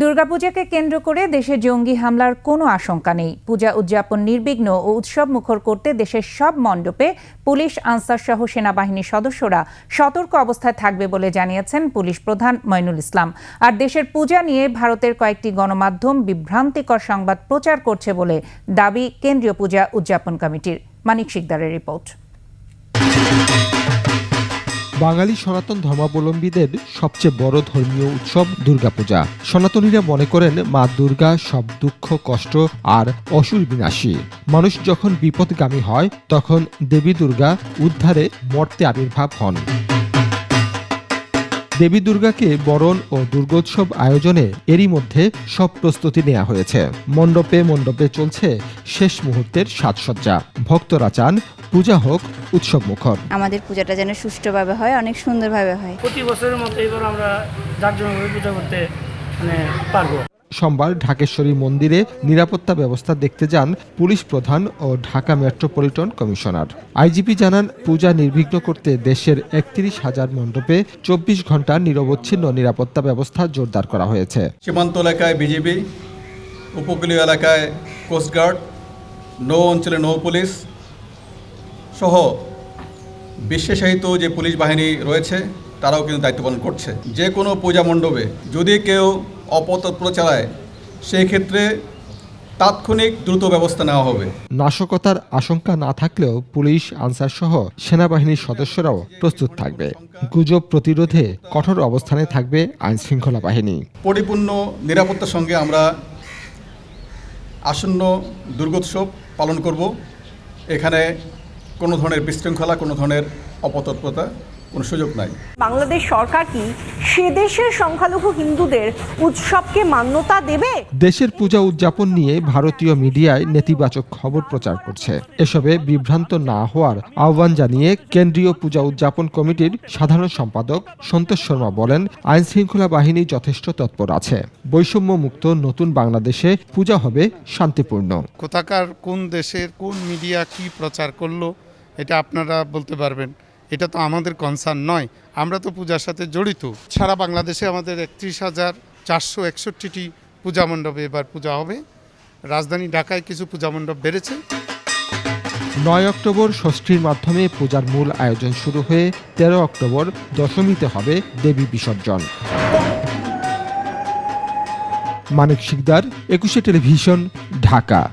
দুর্গাপূজাকে কেন্দ্র করে দেশে জঙ্গি হামলার কোনো আশঙ্কা নেই। পূজা উদযাপন নির্বিঘ্ন ও উৎসব মুখর করতে দেশের সব মণ্ডপে পুলিশ, আনসার সহ সেনাবাহিনীর সদস্যরা সতর্ক অবস্থায় থাকবে বলে জানিয়েছেন পুলিশ প্রধান মইনুল ইসলাম। আর দেশের পূজা নিয়ে ভারতের কয়েকটি গণমাধ্যম বিভ্রান্তিকর সংবাদ প্রচার করছে বলে দাবি কেন্দ্রীয় পূজা উদযাপন কমিটির। মানিক শিকদারের রিপোর্ট। বাঙালি সনাতন ধর্মাবলম্বীদের সবচেয়ে বড় ধর্মীয় উৎসব দুর্গাপূজা। সনাতনীরা মনে করেন মা দুর্গা সব দুঃখ, কষ্ট আর অসুর বিনাশী। মানুষ যখন বিপদগামী হয়, তখন দেবী দুর্গা উদ্ধারে মর্তে আবির্ভাব হন। দেবী দুর্গাকে বরণ ও দুর্গোৎসব আয়োজনে এরই মধ্যে সব প্রস্তুতি নেওয়া হয়েছে। মণ্ডপে মণ্ডপে চলছে শেষ মুহূর্তের সাজসজ্জা। ভক্তরা চান পূজা হোক উৎসব মুখর। আমাদের পূজাটা যেন সুষ্ঠুভাবে হয় অনেক সুন্দরভাবে হয়। প্রতি বছরের মতো এবার আমরা যার জন্য পূজা করতে মানে পারব। সোমবার ঢাকেশ্বরী মন্দিরে নিরাপত্তা ব্যবস্থা দেখতে যান পুলিশ প্রধান ও ঢাকা মেট্রোপলিটন কমিশনার। আইজিপি জানান, পূজা নির্বিঘ্ন করতে দেশের একত্রিশ হাজার মণ্ডপে চব্বিশ ঘণ্টা নিরবচ্ছিন্ন নিরাপত্তা ব্যবস্থা জোরদার করা হয়েছে। সীমান্ত এলাকায় বিজিবি, উপকূলীয় এলাকায় কোস্টগার্ড নৌ অঞ্চলে নৌ পুলিশ সহ বিশেষায়িত যে পুলিশ বাহিনী রয়েছে, তারাও কিন্তু দায়িত্ব পালন করছে। যে কোনো পূজা মণ্ডপে যদি কেউ অপতৎপর চালায় সেই ক্ষেত্রে তাৎক্ষণিক দ্রুত ব্যবস্থা নেওয়া হবে। নাশকতার আশঙ্কা না থাকলেও পুলিশ আনসার সহ সেনাবাহিনীর সদস্যরাও প্রস্তুত থাকবে। গুজব প্রতিরোধে কঠোর অবস্থানে থাকবে আইন শৃঙ্খলা বাহিনী। পরিপূর্ণ নিরাপত্তার সঙ্গে আমরা আসন্ন দুর্গোৎসব পালন করব। এখানে কোনো ধরনের বিশৃঙ্খলা কোনো ধরনের অপতৎপরতা কোনো সুযোগ নাই। বাংলাদেশ সরকার কি সে দেশের সংখ্যালঘু হিন্দুদের উৎসবকে মান্যতা দেবে? দেশের পূজা উদযাপন নিয়ে ভারতীয় মিডিয়ায় নেতিবাচক খবর প্রচার করছে। এসবে বিভ্রান্ত না হওয়ার আহ্বান জানিয়ে কেন্দ্রীয় পূজা উদযাপন কমিটির সাধারণ সম্পাদক সন্তোষ শর্মা বলেন আইন শৃঙ্খলা বাহিনী যথেষ্ট তৎপর আছে। বৈষম্য মুক্ত নতুন বাংলাদেশে পূজা হবে শান্তিপূর্ণ। কোথাকার কোন দেশের কোন মিডিয়া কি প্রচার করল এটা আপনারা বলতে পারবেন। এটা তো আমাদের কনসার্ন নয়। আমরা তো পূজার সাথে জড়িত। সারা বাংলাদেশে আমাদের একত্রিশ হাজার চারশো একষট্টিটি পূজা মণ্ডপে এবার পূজা হবে। রাজধানী ঢাকায় কিছু পূজা মণ্ডপ বেড়েছে। নয় অক্টোবর ষষ্ঠীর মাধ্যমে পূজার মূল আয়োজন শুরু হয়ে তেরো অক্টোবর দশমীতে হবে দেবী বিসর্জন। মানিক শিকদার, একুশে টেলিভিশন, ঢাকা।